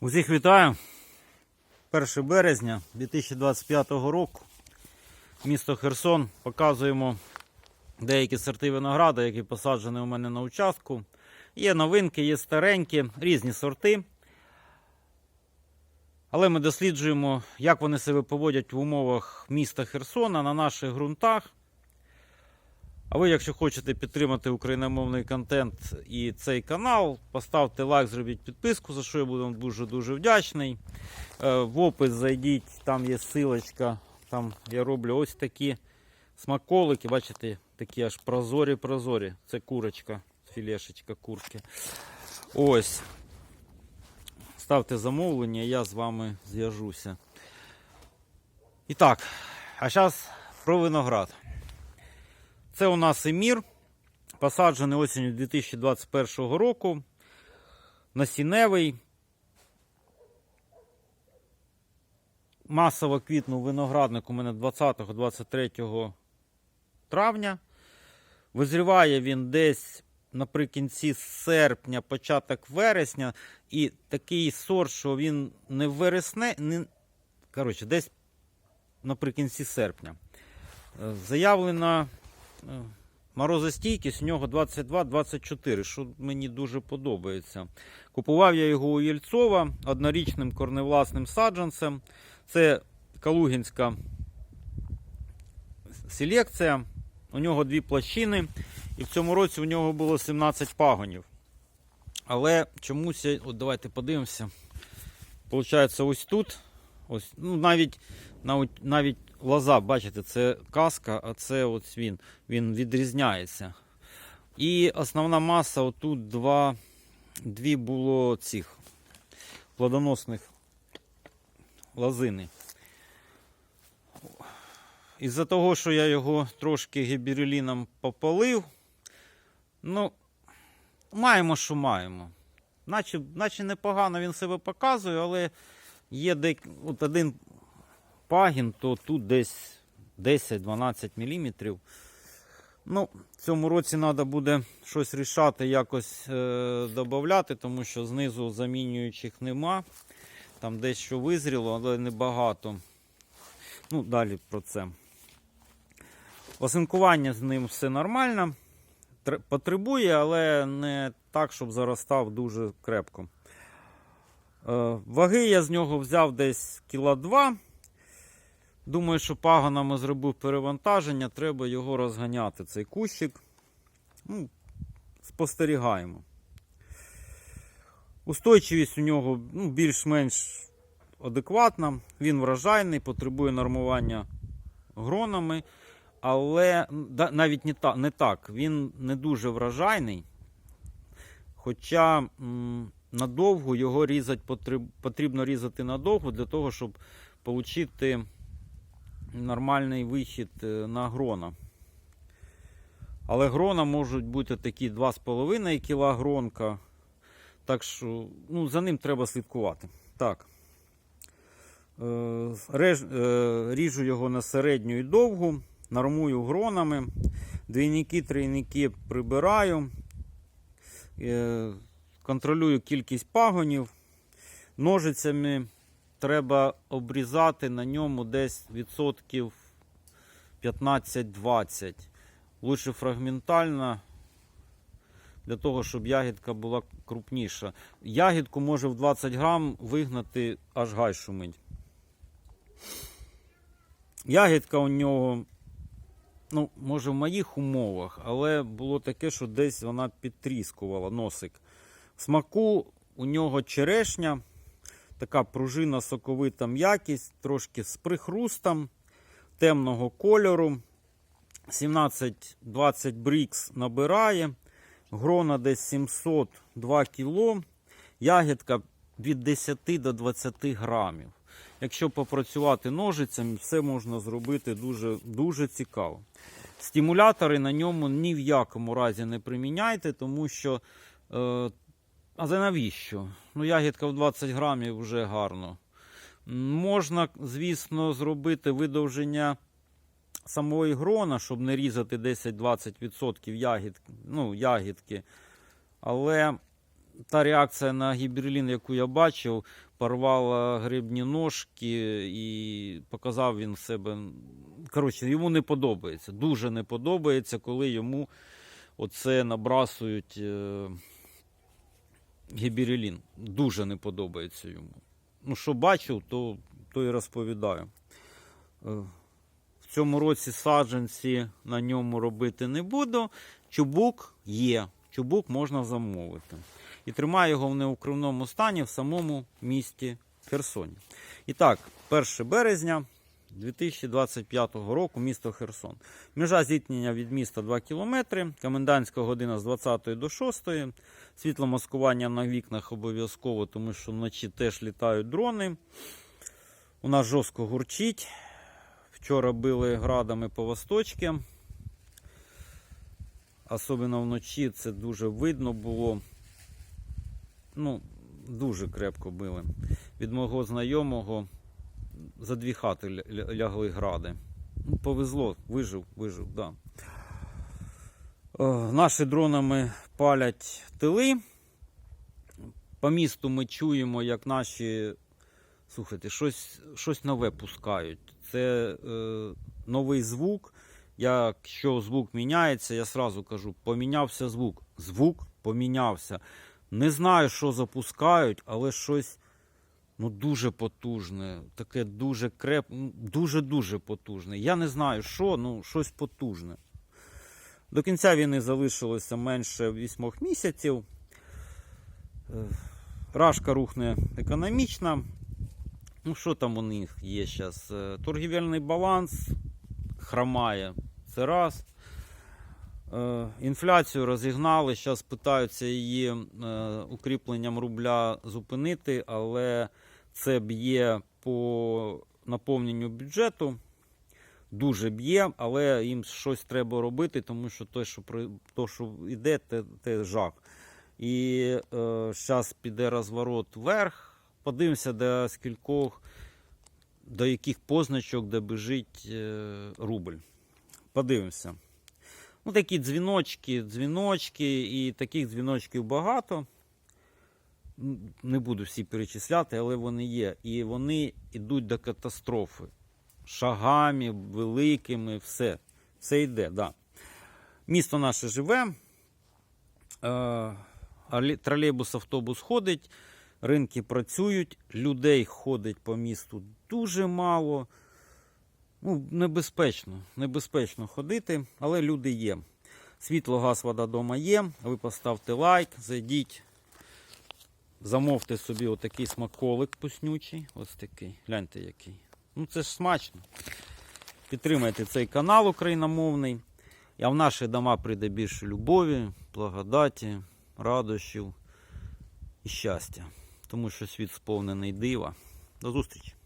Усіх вітаю. 1 березня 2025 року. Місто Херсон. Показуємо деякі сорти винограда, які посаджені у мене на участку. Є новинки, є старенькі, різні сорти. Але ми досліджуємо, як вони себе поводять в умовах міста Херсона на наших ґрунтах. А ви, якщо хочете підтримати україномовний контент і цей канал, поставте лайк, зробіть підписку, за що я буду вам дуже-дуже вдячний. Е, В опис зайдіть, там є силочка. Там я роблю ось такі смаколики, бачите, такі аж прозорі-прозорі. Це курочка, філешечка курки. Ось. Ставте замовлення, я з вами зв'яжуся. І так, а зараз про виноград. Це у нас Емір, посаджений осінню 2021 року. Насінневий. Масово квітнув виноградник у мене 20-23 травня. Визріває він десь наприкінці серпня, початок вересня. І такий сорт, що він не вересне, не... коротше, десь наприкінці серпня. Е, Заявлена морозостійкість у нього 22-24, що мені дуже подобається. Купував я його у Єльцова однорічним корневласним саджанцем. Це Калугінська селекція. У нього дві площини, і в цьому році у нього було 17 пагонів. Але чомусь, от давайте подивимося. Получається, ось тут, ось, ну навіть, навіть, навіть лоза, бачите, це каска, а це ось він, він відрізняється. І основна маса, отут два, дві було цих плодоносних лозини. Із-за того, що я його трошки гібереліном попалив, ну, маємо, що маємо. Наче, наче непогано він себе показує, але є дек... от один пагін, то тут десь 10-12 мм. Ну, в цьому році треба буде щось рішати, якось е, додати, тому що знизу замінюючих нема. Там дещо визріло, але небагато. Ну, далі про це. Осинкування з ним все нормально. Потребує, але не так, щоб заростав дуже крепко. Е, Ваги я з нього взяв десь кіла 2. Думаю, що пагонами зробив перевантаження, треба його розганяти, цей кущик. Ну, спостерігаємо. Устойчивість у нього ну, більш-менш адекватна. Він врожайний, потребує нормування гронами. Але навіть не, та, не так. Він не дуже врожайний. Хоча м, надовго його різати потріб, потрібно різати надовго для того, щоб отримати нормальний вихід е, на грона. Але грона можуть бути такі 2,5 кг гронка. Так що ну, за ним треба слідкувати. Так. Е, реж, е, ріжу його на середню і довгу, нормую гронами. Двійники, трійники прибираю. Контролюю кількість пагонів. Ножицями треба обрізати на ньому десь відсотків 15-20. Лучше фрагментально, для того, щоб ягідка була крупніша. Ягідку може в 20 грам вигнати аж гай шумить. Ягідка у нього, ну, може, в моїх умовах, але було таке, що десь вона підтріскувала носик. Смаку у нього черешня, така пружина соковита м'якість, трошки з прихрустом, темного кольору. 17-20 брікс набирає. Грона десь 702 кіло. Ягідка від 10 до 20 грамів. Якщо попрацювати ножицями, все можна зробити дуже, дуже цікаво. Стимулятори на ньому ні в якому разі не приміняйте, тому що. Е, а за навіщо? Ну, ягідка в 20 грамів вже гарно. Можна, звісно, зробити видовження самої грона, щоб не різати 10-20% ягід, ну, ягідки. Але та реакція на гіберлін, яку я бачив, порвала грибні ножки і показав він себе. Коротше, йому не подобається. Дуже не подобається, коли йому оце набрасують гіберлін. Дуже не подобається йому. Ну, що бачив, то, то і розповідаю. Е, В цьому році саджанці на ньому робити не буду. Чубук є. Чубук можна замовити. І тримаю його в неукривному стані в самому місті Херсоні. І так, 1 березня 2025 року місто Херсон. Межа зіткнення від міста 2 км, комендантська година з 20 до 6. Світломаскування на вікнах обов'язково, тому що вночі теж літають дрони. У нас жорстко гурчить. Вчора били градами по восточці. Особливо вночі це дуже видно було. Ну, дуже крепко били. Від мого знайомого за дві хати ля- ля- лягли гради. Ну, повезло, вижив, вижив, да. Е, Наші дронами палять тили. По місту ми чуємо, як наші, слухайте, щось, щось нове пускають. Це е, новий звук. Якщо звук міняється, я сразу кажу, помінявся звук. Звук помінявся. Не знаю, що запускають, але щось ну, дуже потужне, таке дуже креп, ну, дуже-дуже потужне. Я не знаю, що, ну щось потужне. До кінця війни залишилося менше 8 місяців. Е, Рашка рухне економічна. Ну, що там у них є зараз? Торгівельний баланс хромає. Це раз. Е, Інфляцію розігнали. Зараз питаються її е, укріпленням рубля зупинити, але це б'є по наповненню бюджету. Дуже б'є, але їм щось треба робити, тому що те, що, то, що йде, те, те жах. І е, зараз піде розворот вверх. Подивимося, до скількох, до яких позначок, де біжить е, рубль. Подивимося. Ну, такі дзвіночки, дзвіночки, і таких дзвіночків багато. Не буду всі перечисляти, але вони є. І вони йдуть до катастрофи. Шагами, великими, все. Все йде, да. Місто наше живе. Е, тролейбус, автобус ходить, ринки працюють, людей ходить по місту дуже мало. Ну, небезпечно, небезпечно ходити, але люди є. Світло, газ, вода вдома є. Ви поставте лайк, зайдіть, замовте собі отакий смаколик пуснючий. Ось такий. Гляньте який. Ну це ж смачно. Підтримайте цей канал україномовний. А в наші дома прийде більше любові, благодаті, радощів і щастя. Тому що світ сповнений дива. До зустрічі!